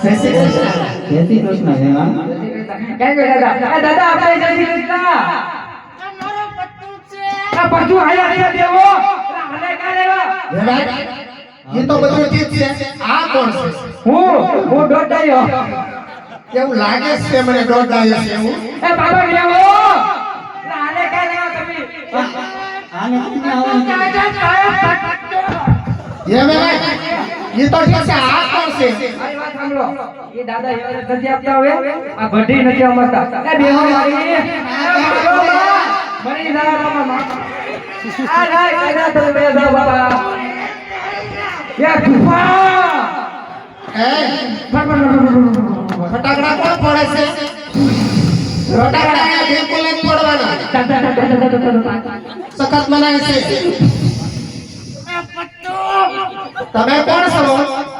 જય શ્રી કૃષ્ણ કેમ કે દાદા એ દાદા આપણે જય કા હું હું દોડાયો એવું લાગે છે મને દોડાયો છે એવું એ બાબા લેવો કા આને? એ તો આ કોણ છે સાંભળો. એ દાદા હિમાલય નથી આપતા હવે. આ ભઢી નથી અમારતા. એ બેહો મારી એ બાબા, મરી જા બાબા આ રાય કાયદા તમે બે જાઓ બાબા એ ગુફા. એ. ફટાકડા કોણ ફોડે છે? ફટાકડા અહીંયા બિલકુલ નથી ફોડવાના. સખત મનાય છે. તમે કોણ છો?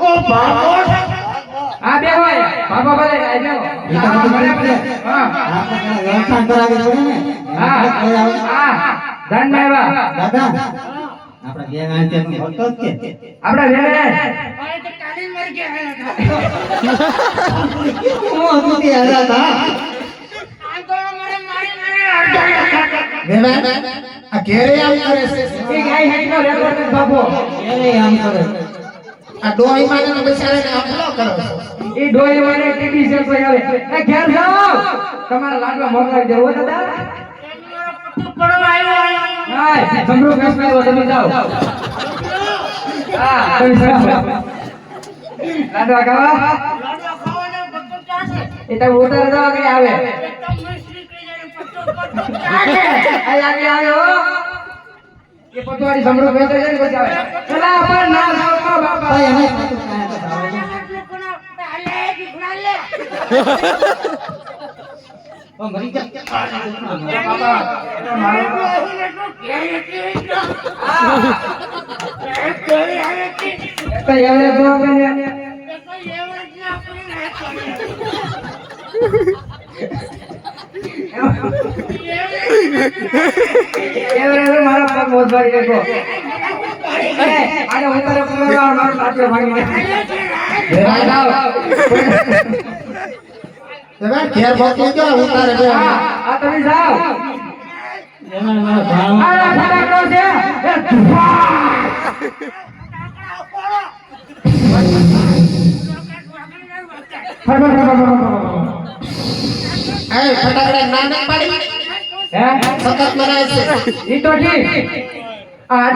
આ બે હોય બાબા ભલે આ બેહો. એ તો છે. હા. આપણે વ્યવસ્થા કરાવી ને. હા હા. ધન આવ્યા દાદા આપણે ગાંઠ એક હોતો જ કે? આપડા વેરે અરે તો કાલી મર ગયા હું હતું તે હરા હતા. આ મને મારી મારી વેવાય આ ઘેરે આમ કરે છે. એ ગાય હેઠનો રેકોર્ડ નથી બાબો આમ કરે આ ડોહી માને બિચારાને હમલો કરો છો. એ ડોઈ વાળે ટીવી છે કોઈ આવે એ ઘેર જાઓ. તમારા લાડવા મોકલાવી દેવો દાદા. પડવા આવ્યો હાય સમરો ઘાસ મેળવો તમે જાઓ. હા, તમે લાડવા ખાવા? એ તમે ઉતાર જાઓ કે આવે. એકદમ જાય પત્તુ પત્તુ ચાશે આ આગળ આવ્યો એ પટવાડી સમરો બેસે છે ને પછી આવે. ચલા, પણ ના મરી પગ મોજવારી દેખો અને હું તારે પૂરા મારો લાડવો ભાગી ઘેર બે. આ તમે જાઓ. એમાં મારા ભાણમાં આ ફટાકડો ના ના પાડી. સતત મનાય છે. ઈ તો ઠીક. આ